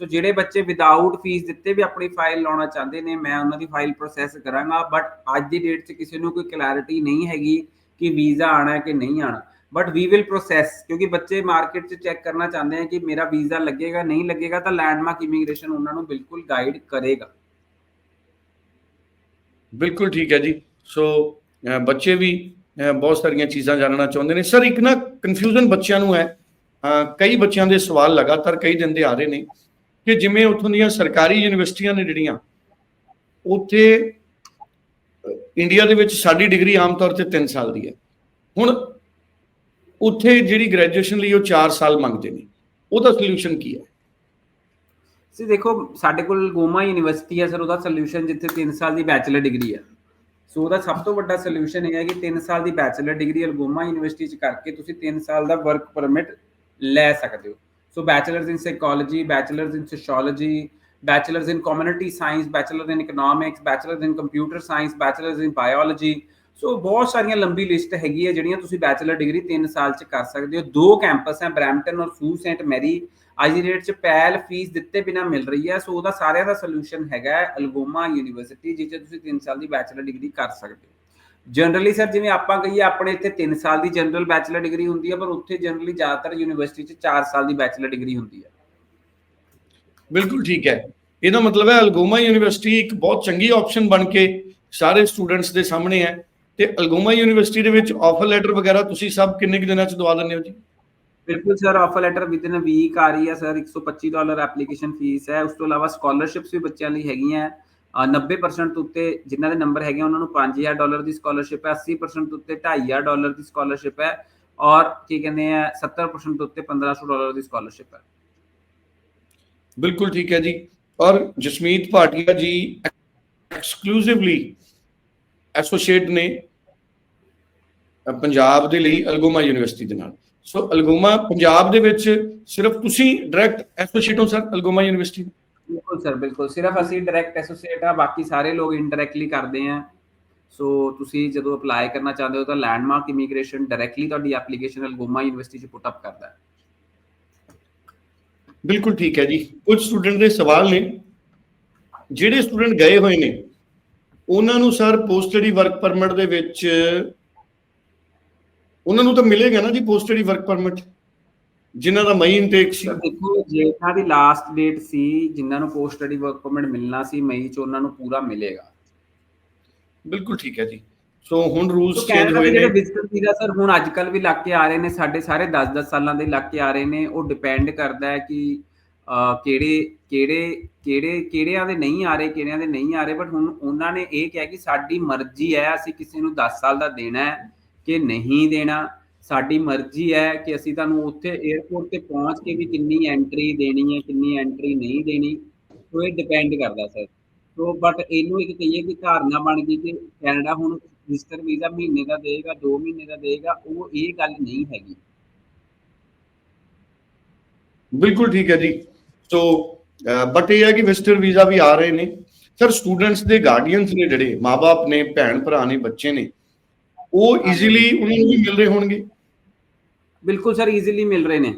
ਸੋ ਜਿਹੜੇ ਬੱਚੇ ਵਿਦਆਊਟ ਫੀਸ ਦਿੱਤੇ ਵੀ ਆਪਣੀ ਫਾਈਲ ਲਾਉਣਾ ਚਾਹੁੰਦੇ ਨੇ ਮੈਂ ਉਹਨਾਂ ਦੀ ਫਾਈਲ ਪ੍ਰੋਸੈਸ ਕਰਾਂਗਾ। ਬਟ ਅੱਜ ਦੀ ਡੇਟ 'ਚ ਕਿਸੇ ਨੂੰ ਕੋਈ ਕਲੈਰਿਟੀ ਨਹੀਂ ਹੈਗੀ ਕਿ ਵੀਜ਼ਾ ਆਣਾ ਹੈ ਕਿ ਨਹੀਂ ਆਣਾ। ਬਟ ਵੀ ਵਿਲ ਪ੍ਰੋਸੈਸ ਕਿਉਂਕਿ ਬੱਚੇ ਮਾਰਕੀਟ 'ਚ ਚੈੱਕ ਕਰਨਾ ਚਾਹੁੰਦੇ ਆ ਕਿ ਮੇਰਾ ਵੀਜ਼ਾ ਲੱਗੇਗਾ, ਨਹੀਂ ਲੱਗੇਗਾ, ਤਾਂ ਲੈਂਡਮਾਰਕ ਇਮੀਗ੍ਰੇਸ਼ਨ ਉਹਨਾਂ ਨੂੰ ਬਿਲਕੁਲ ਗਾਈਡ ਕਰੇਗਾ। ਬਿਲਕੁਲ ਠੀਕ ਹੈ ਜੀ। ਸੋ ਬੱਚੇ ਵੀ ਬਹੁਤ ਸਾਰੀਆਂ ਚੀਜ਼ਾਂ ਜਾਣਨਾ ਚਾਹੁੰਦੇ ਨੇ। ਸਰ ਇੱਕ ਨਾ ਕਨਫਿਊਜ਼ਨ ਬੱਚਿਆਂ ਨੂੰ ਹੈ। ਕਈ ਬੱਚਿਆਂ ਦੇ ਸਵਾਲ ਲਗਾਤਾਰ ਕਈ ਦਿਨ ਦੇ ਆ ਰਹੇ ਨੇ ਕਿ ਜਿਵੇਂ ਉੱਥੋਂ ਦੀਆਂ ਸਰਕਾਰੀ ਯੂਨੀਵਰਸਿਟੀਆਂ ਨੇ ਜਿਹੜੀਆਂ, ਉੱਥੇ ਇੰਡੀਆ ਦੇ ਵਿੱਚ ਸਾਡੀ ਡਿਗਰੀ ਆਮ ਤੌਰ ਤੇ 3 ਸਾਲ ਦੀ ਹੈ। ਹੁਣ ਉੱਥੇ ਜਿਹੜੀ ਗ੍ਰੈਜੂਏਸ਼ਨ ਲਈ ਉਹ 4 ਸਾਲ ਮੰਗਦੇ ਨੇ। ਉਹਦਾ ਸੋਲੂਸ਼ਨ ਕੀ ਹੈ? ਸੀ ਦੇਖੋ, ਸਾਡੇ ਕੋਲ ਗੋਮਾ ਯੂਨੀਵਰਸਿਟੀ ਹੈ ਸਰ, ਉਹਦਾ ਸੋਲੂਸ਼ਨ ਜਿੱਥੇ 3 ਸਾਲ ਦੀ ਬੈਚਲਰ ਡਿਗਰੀ ਹੈ। ਸੋ ਉਹਦਾ ਸਭ ਤੋਂ ਵੱਡਾ ਸੋਲੂਸ਼ਨ ਇਹ ਹੈ ਕਿ 3 ਸਾਲ ਦੀ ਬੈਚਲਰ ਡਿਗਰੀ ਅਲਗੋਮਾ ਯੂਨੀਵਰਸਿਟੀ ਚ ਕਰਕੇ ਤੁਸੀਂ 3 ਸਾਲ ਦਾ ਵਰਕ ਪਰਮਿਟ ਲੈ ਸਕਦੇ ਹੋ। So bachelors in psychology bachelors in sociology bachelor's in community science, bachelor's in economics, bachelor's in computer science, bachelor's in biology so ਬਹੁਤ ਸਾਰੀਆਂ ਲੰਬੀ ਲਿਸਟ ਹੈਗੀ ਹੈ ਜਿਹੜੀਆਂ ਤੁਸੀਂ ਬੈਚਲਰ ਡਿਗਰੀ 3 ਸਾਲ ਚ ਕਰ ਸਕਦੇ ਹੋ। ਦੋ ਕੈਂਪਸ ਹੈ ਬ੍ਰੈਂਪਟਨ ਔਰ ਸੂ ਸੈਂਟ ਮੈਰੀ। ਅੱਜ ਦੀ ਡੇਟ ਚ ਪੈਲ ਫੀਸ ਦਿੱਤੇ ਬਿਨਾ ਮਿਲ ਰਹੀ ਹੈ ਸੋ ਉਹਦਾ ਸਾਰਿਆਂ ਦਾ ਸੋਲੂਸ਼ਨ ਹੈਗਾ ਅਲਗੋਮਾ ਯੂਨੀਵਰਸਿਟੀ ਜਿੱਥੇ ਤੁਸੀਂ 3 ਸਾਲ ਦੀ ਬੈਚਲਰ ਡਿਗਰੀ ਕਰ ਸਕਦੇ ਹੋ। ਜਨਰਲੀ ਸਰ ਜਿਵੇਂ ਆਪਾਂ ਕਹੀਏ, ਆਪਣੇ ਇੱਥੇ 3 ਸਾਲ ਦੀ ਜਨਰਲ ਬੈਚਲਰ ਡਿਗਰੀ ਹੁੰਦੀ ਹੈ ਪਰ ਉੱਥੇ ਜਨਰਲੀ ਜ਼ਿਆਦਾਤਰ ਯੂਨੀਵਰਸਿਟੀ ਚ 4 ਸਾਲ ਦੀ ਬੈਚਲਰ ਡਿਗਰੀ ਹੁੰਦੀ ਹੈ ਬਿਲਕੁਲ ਠੀਕ ਹੈ। ਇਹਦਾ ਮਤਲਬ ਹੈ ਅਲਗੋਮਾ ਯੂਨੀਵਰਸਿਟੀ ਇੱਕ ਬਹੁਤ ਚੰਗੀ ਆਪਸ਼ਨ ਬਣ ਕੇ ਸਾਰੇ ਸਟੂਡੈਂਟਸ ਦੇ ਸਾਹਮਣੇ ਹੈ। ਤੇ ਅਲਗੋਮਾ ਯੂਨੀਵਰਸਿਟੀ ਦੇ ਵਿੱਚ ਆਫਰ ਲੈਟਰ ਵਗੈਰਾ ਤੁਸੀਂ ਸਭ ਕਿੰਨੇ ਕੁ ਦਿਨਾਂ ਚ ਦਵਾ ਦਿੰਦੇ ਹੋ ਜੀ? ਬਿਲਕੁਲ sir offer letter within week ਆ ਰਹੀ ਹੈ ਸਰ 125 ਡਾਲਰ ਐਪਲੀਕੇਸ਼ਨ ਫੀਸ ਹੈ। ਉਸ ਤੋਂ ਇਲਾਵਾ ਸਕਾਲਰਸ਼ਿਪਸ ਵੀ ਬੱਚਿਆਂ ਲਈ ਹੈਗੀਆਂ ਅ, 90% ਤੋਂ ਉੱਤੇ ਜਿਨ੍ਹਾਂ ਦੇ ਨੰਬਰ ਹੈਗੇ ਉਹਨਾਂ ਨੂੰ 5000 ਡਾਲਰ ਦੀ ਸਕਾਲਰਸ਼ਿਪ ਹੈ 80% ਤੋਂ ਉੱਤੇ 2500 ਡਾਲਰ ਦੀ ਸਕਾਲਰਸ਼ਿਪ ਹੈ ਔਰ ਕੀ ਕਹਿੰਦੇ ਆ 70% ਤੋਂ ਉੱਤੇ 1500 ਡਾਲਰ ਦੀ ਸਕਾਲਰਸ਼ਿਪ ਹੈ। ਬਿਲਕੁਲ ਠੀਕ ਹੈ ਜੀ। ਔਰ ਜਸਮੀਤ ਭਾਟੀਆ ਜੀ ਐਕਸਕਲੂਸਿਵਲੀ ਐਸੋਸੀਏਟ ਨੇ ਅ, ਪੰਜਾਬ ਦੇ ਲਈ ਅਲਗੋਮਾ ਯੂਨੀਵਰਸਿਟੀ ਦੇ ਨਾਲ। ਸੋ ਅਲਗੋਮਾ ਪੰਜਾਬ ਦੇ ਵਿੱਚ ਸਿਰਫ ਤੁਸੀਂ ਡਾਇਰੈਕਟ ਐਸੋਸੀਏਟ ਹੋ ਸਰ ਅਲਗੋਮਾ ਯੂਨੀਵਰਸਿਟੀ? ਬਿਲਕੁਲ ਸਰ ਬਿਲਕੁਲ। ਸਿਰਫ ਅਸੀਂ ਡਾਇਰੈਕਟ ਐਸੋਸੀਏਟ ਆ ਬਾਕੀ ਸਾਰੇ ਲੋਕ ਇਨਡਾਇਰੈਕਟਲੀ ਕਰਦੇ ਆ। ਸੋ ਤੁਸੀਂ ਜਦੋਂ ਅਪਲਾਈ ਕਰਨਾ ਚਾਹੁੰਦੇ ਹੋ ਤਾਂ ਲੈਂਡਮਾਰਕ ਇਮੀਗ੍ਰੇਸ਼ਨ ਡਾਇਰੈਕਟਲੀ ਤੁਹਾਡੀ ਐਪਲੀਕੇਸ਼ਨ ਅਲਗੋਮਾ ਯੂਨੀਵਰਸਿਟੀ 'ਚ ਪੁੱਟ ਅਪ ਕਰਦਾ ਹੈ। ਬਿਲਕੁਲ ਠੀਕ ਹੈ ਜੀ। ਕੁਝ ਸਟੂਡੈਂਟ ਦੇ ਸਵਾਲ ਨੇ। ਜਿਹੜੇ ਸਟੂਡੈਂਟ ਗਏ ਹੋਏ ਨੇ ਉਹਨਾਂ ਨੂੰ sir post study work permit ਦੇ ਵਿੱਚ ਉਹਨਾਂ ਨੂੰ ਤਾਂ ਮਿਲੇਗਾ ਨਾ ਜੀ ਪੋਸਟ ਸਟੱਡੀ ਵਰਕ ਪਰਮਿਟ ਜਿਨ੍ਹਾਂ ਦਾ ਮਈ ਇਨਟੇਕ ਸੀ। ਦੇਖੋ ਜੇ ਇਹਨਾਂ ਦੀ ਲਾਸਟ ਡੇਟ ਸੀ ਜਿਨ੍ਹਾਂ ਨੂੰ ਪੋਸਟ ਸਟੱਡੀ ਵਰਕ ਪਰਮਿਟ ਮਿਲਣਾ ਸੀ ਮਈ 'ਚ ਉਹਨਾਂ ਨੂੰ ਪੂਰਾ ਮਿਲੇਗਾ। ਬਿਲਕੁਲ ਠੀਕ ਹੈ ਜੀ। ਸੋ ਹੁਣ ਰੂਲਸ ਚੇਂਜ ਹੋਏ ਦੇ ਜਿਹੜੇ ਨੇ। ਵਿਜ਼ਟਰ ਵੀਜ਼ਾ ਸਰ ਹੁਣ ਅੱਜ ਕੱਲ ਵੀ ਲੱਗ ਕੇ ਆ ਰਹੇ ਨੇ ਸਾਡੇ ਸਾਰੇ 10-10 ਸਾਲਾਂ ਦੇ ਲੱਗ ਕੇ ਆ ਰਹੇ ਨੇ। ਉਹ ਡਿਪੈਂਡ ਕਰਦਾ ਹੈ ਕਿ ਕਿਹੜੇ ਕਿਹੜੇ ਕਿਹੜੇ ਕਿਹੜਿਆਂ ਦੇ ਨਹੀਂ ਆ ਰਹੇ ਕਿਹੜਿਆਂ ਦੇ ਨਹੀਂ ਆ ਰਹੇ ਬਟ ਹੁਣ ਉਹਨਾਂ ਨੇ ਇਹ ਕਿਹਾ ਕਿ ਸਾਡੀ ਮਰਜ਼ੀ ਹੈ ਅਸੀਂ ਕਿਸੇ ਨੂੰ 10 ਸਾਲ ਦਾ ਦੇਣਾ ਹੈ। ਕਿ ਨਹੀਂ ਦੇਣਾ। ਸਾਡੀ ਮਰਜ਼ੀ ਹੈ ਕਿ ਅਸੀਂ ਤੁਹਾਨੂੰ ਉੱਥੇ 에어ਪੋਰਟ ਤੇ ਪਹੁੰਚ ਕੇ ਵੀ ਕਿੰਨੀ ਐਂਟਰੀ ਦੇਣੀ ਹੈ, ਕਿੰਨੀ ਐਂਟਰੀ ਨਹੀਂ ਦੇਣੀ। ਸੋ ਇਹ ਡਿਪੈਂਡ ਕਰਦਾ ਸਰ ਸੋ ਬਟ ਇਹਨੂੰ ਇੱਕ ਕਹੀਏ ਕਿ ਧਾਰਨਾ ਬਣ ਗਈ ਕਿ ਕੈਨੇਡਾ ਹੁਣ ਵਿਜ਼ਟਰ ਵੀਜ਼ਾ ਮਹੀਨੇ ਦਾ ਦੇਗਾ 2 ਮਹੀਨੇ ਦਾ ਦੇਗਾ ਉਹ ਇਹ ਗੱਲ ਨਹੀਂ ਹੈਗੀ। ਬਿਲਕੁਲ ਠੀਕ ਹੈ ਜੀ। ਸੋ ਬਟ ਇਹ ਹੈ ਕਿ ਵਿਜ਼ਟਰ ਵੀਜ਼ਾ ਵੀ ਆ ਰਹੇ ਨੇ। ਸਰ ਸਟੂਡੈਂਟਸ ਦੇ ਗਾਰਡੀਅਨਸ ਨੇ ਜਿਹੜੇ ਮਾਪੇ ਨੇ ਭੈਣ ਭਰਾ ਨੇ, ਬੱਚੇ ਨੇ ਉਹ ਈਜ਼ੀਲੀ ਉਹਨਾਂ ਨੂੰ ਵੀ ਮਿਲ ਰਹੇ ਹੋਣਗੇ। ਬਿਲਕੁਲ ਸਰ ਈਜ਼ੀਲੀ ਮਿਲ ਰਹੇ ਨੇ।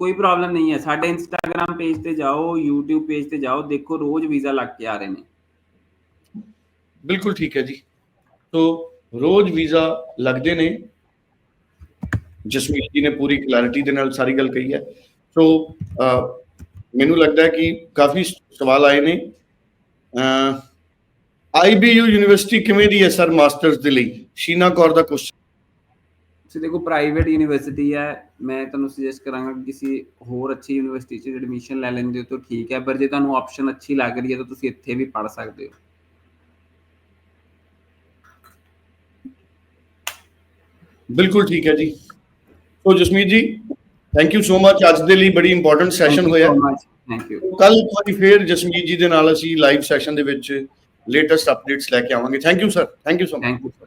ਕੋਈ ਪ੍ਰੋਬਲਮ ਨਹੀਂ ਹੈ। ਸਾਡੇ ਇੰਸਟਾਗ੍ਰam ਪੇਜ ਤੇ ਜਾਓ YouTube ਪੇਜ ਤੇ ਜਾਓ ਦੇਖੋ ਰੋਜ਼ ਵੀਜ਼ਾ ਲੱਗ ਕੇ ਆ ਰਹੇ ਨੇ। ਬਿਲਕੁਲ ਠੀਕ ਹੈ ਜੀ। ਸੋ ਰੋਜ਼ ਵੀਜ਼ਾ ਲੱਗਦੇ ਨੇ। ਜਸਮੀਤ ਜੀ ਨੇ ਪੂਰੀ ਕਲੈਰਿਟੀ ਦੇ ਨਾਲ ਸਾਰੀ ਗੱਲ ਕਹੀ ਹੈ। ਸੋ ਮੈਨੂੰ ਲੱਗਦਾ ਹੈ ਕਿ ਕਾਫੀ ਸਵਾਲ ਆਏ ਨੇ। ਆਈਬੀਯੂ ਯੂਨੀਵਰਸਿਟੀ ਕਿਵੇਂ ਦੀ ਹੈ ਸਰ ਮਾਸਟਰਸ ਦੇ ਲਈ? ਸ਼ੀਨਾ ਕੌਰ ਦਾ ਕੁਐਸਚਨ ਤੁਸੀਂ ਦੇਖੋ ਪ੍ਰਾਈਵੇਟ ਯੂਨੀਵਰਸਿਟੀ ਹੈ। ਮੈਂ ਤੁਹਾਨੂੰ ਸੁਜੈਸਟ ਕਰਾਂਗਾ ਕਿ ਕਿਸੇ ਹੋਰ ਅੱਛੀ ਯੂਨੀਵਰਸਿਟੀ 'ਚ ਐਡਮਿਸ਼ਨ ਲੈ ਲੈਂਦੇ ਹੋ ਤਾਂ ਠੀਕ ਹੈ। ਪਰ ਜੇ ਤੁਹਾਨੂੰ ਆਪਸ਼ਨ ਅੱਛੀ ਲੱਗ ਰਹੀ ਹੈ ਤਾਂ ਤੁਸੀਂ ਇੱਥੇ ਵੀ ਪੜ ਸਕਦੇ ਹੋ। ਬਿਲਕੁਲ ਠੀਕ ਹੈ ਜੀ। ਸੋ Jasmeet ji thank you so much ਅੱਜ ਦੇ ਲਈ ਬੜੀ ਇੰਪੋਰਟੈਂਟ ਸੈਸ਼ਨ ਹੋਇਆ। ਥੈਂਕ ਯੂ ਕੱਲ ਵਾਰੀ ਫੇਰ ਜਸਮੀਤ ਜੀ ਦੇ ਨਾਲ ਅਸੀਂ ਲਾਈਵ ਸੈਸ਼ਨ ਦੇ ਵਿੱਚ ਲੇਟੈਸਟ ਅਪਡੇਟਸ ਲੈ ਕੇ ਆਵਾਂਗੇ। Thank you sir thank you so much sir